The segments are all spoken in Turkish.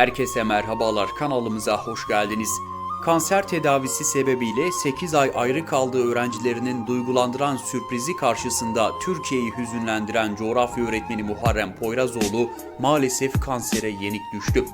Herkese merhabalar kanalımıza hoş geldiniz. Kanser tedavisi sebebiyle 8 ay ayrı kaldığı öğrencilerinin duygulandıran sürprizi karşısında Türkiye'yi hüzünlendiren coğrafya öğretmeni Muharrem Poyrazoğlu maalesef kansere yenik düştü.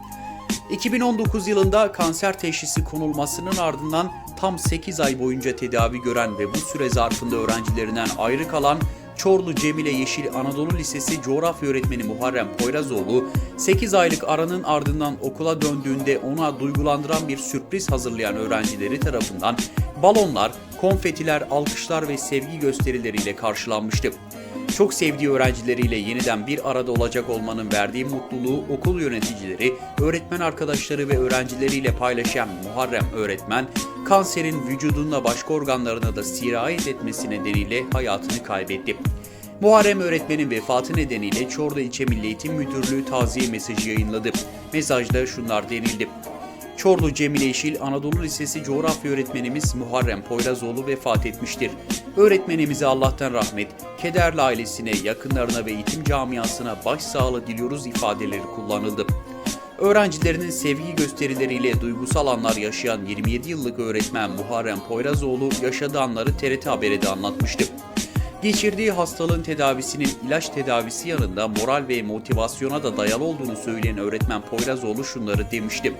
2019 yılında kanser teşhisi konulmasının ardından tam 8 ay boyunca tedavi gören ve bu süre zarfında öğrencilerinden ayrı kalan Çorlu Cemile Yeşil Anadolu Lisesi coğrafya öğretmeni Muharrem Poyrazoğlu 8 aylık aranın ardından okula döndüğünde ona duygulandıran bir sürpriz hazırlayan öğrencileri tarafından balonlar, konfetiler, alkışlar ve sevgi gösterileriyle karşılanmıştı. Çok sevdiği öğrencileriyle yeniden bir arada olacak olmanın verdiği mutluluğu okul yöneticileri, öğretmen arkadaşları ve öğrencileriyle paylaşan Muharrem öğretmen, kanserin vücudunla başka organlarına da sirayet etmesi nedeniyle hayatını kaybetti. Muharrem öğretmenin vefatı nedeniyle Çorlu İlçe Milli Eğitim Müdürlüğü taziye mesajı yayınladı. Mesajda şunlar denildi. Çorlu Cemile Yeşil Anadolu Lisesi coğrafya öğretmenimiz Muharrem Poyrazoğlu vefat etmiştir. Öğretmenimize Allah'tan rahmet, kederli ailesine, yakınlarına ve eğitim camiasına başsağlığı diliyoruz ifadeleri kullanıldı. Öğrencilerinin sevgi gösterileriyle duygusal anlar yaşayan 27 yıllık öğretmen Muharrem Poyrazoğlu yaşadığı anları TRT Haber'e de anlatmıştı. Geçirdiği hastalığın tedavisinin ilaç tedavisi yanında moral ve motivasyona da dayalı olduğunu söyleyen öğretmen Poyrazoğlu şunları demişti.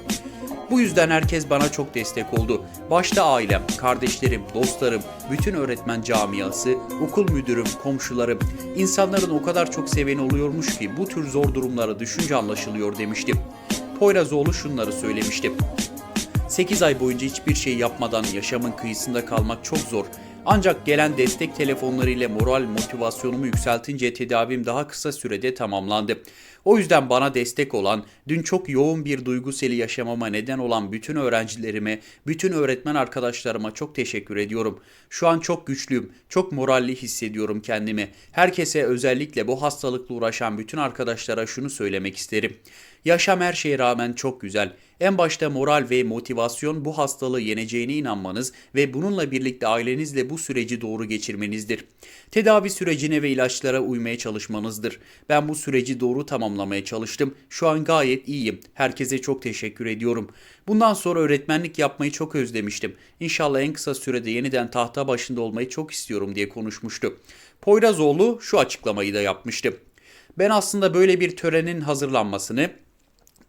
Bu yüzden herkes bana çok destek oldu. Başta ailem, kardeşlerim, dostlarım, bütün öğretmen camiası, okul müdürüm, komşularım. İnsanların o kadar çok seveni oluyormuş ki bu tür zor durumlara düşünce anlaşılıyor demişti. Poyrazoğlu şunları söylemişti. 8 ay boyunca hiçbir şey yapmadan yaşamın kıyısında kalmak çok zor. Ancak gelen destek telefonlarıyla moral motivasyonumu yükseltince tedavim daha kısa sürede tamamlandı. O yüzden bana destek olan, dün çok yoğun bir duygu seli yaşamama neden olan bütün öğrencilerime, bütün öğretmen arkadaşlarıma çok teşekkür ediyorum. Şu an çok güçlüyüm, çok moralli hissediyorum kendimi. Herkese özellikle bu hastalıkla uğraşan bütün arkadaşlara şunu söylemek isterim. Yaşam her şeye rağmen çok güzel. En başta moral ve motivasyon bu hastalığı yeneceğine inanmanız ve bununla birlikte ailenizle bu süreci doğru geçirmenizdir. Tedavi sürecine ve ilaçlara uymaya çalışmanızdır. Ben bu süreci doğru tamamlamaya çalıştım. Şu an gayet iyiyim. Herkese çok teşekkür ediyorum. Bundan sonra öğretmenlik yapmayı çok özlemiştim. İnşallah en kısa sürede yeniden tahta başında olmayı çok istiyorum diye konuşmuştu. Poyrazoğlu şu açıklamayı da yapmıştı. Ben aslında böyle bir törenin hazırlanmasını,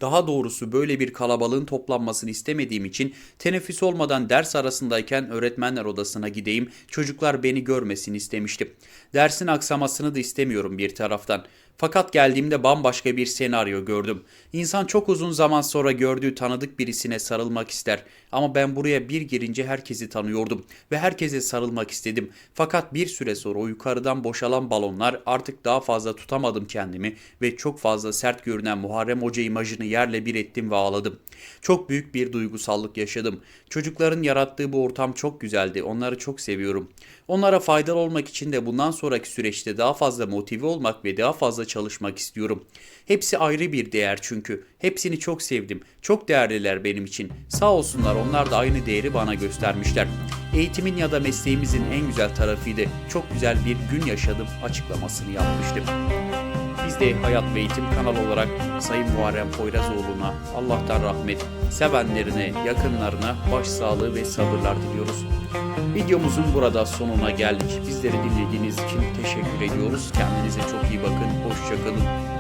daha doğrusu böyle bir kalabalığın toplanmasını istemediğim için teneffüs olmadan ders arasındayken öğretmenler odasına gideyim, çocuklar beni görmesin istemiştim. Dersin aksamasını da istemiyorum bir taraftan. Fakat geldiğimde bambaşka bir senaryo gördüm. İnsan çok uzun zaman sonra gördüğü tanıdık birisine sarılmak ister. Ama ben buraya bir girince herkesi tanıyordum ve herkese sarılmak istedim. Fakat bir süre sonra o yukarıdan boşalan balonlar artık daha fazla tutamadım kendimi ve çok fazla sert görünen Muharrem Hoca imajını yerle bir ettim ve ağladım. Çok büyük bir duygusallık yaşadım. Çocukların yarattığı bu ortam çok güzeldi. Onları çok seviyorum. Onlara faydalı olmak için de bundan sonraki süreçte daha fazla motive olmak ve daha fazla çalışmak istiyorum. Hepsi ayrı bir değer çünkü. Hepsini çok sevdim. Çok değerliler benim için. Sağ olsunlar onlar da aynı değeri bana göstermişler. Eğitimin ya da mesleğimizin en güzel tarafıydı. Çok güzel bir gün yaşadım açıklamasını yapmıştım. Biz de Hayat ve Eğitim kanalı olarak Sayın Muharrem Poyrazoğlu'na Allah'tan rahmet, sevenlerine, yakınlarına başsağlığı ve sabırlar diliyoruz. Videomuzun burada sonuna geldik. Bizleri dinlediğiniz için teşekkür ediyoruz. Kendinize çok iyi bakın. Hoşçakalın.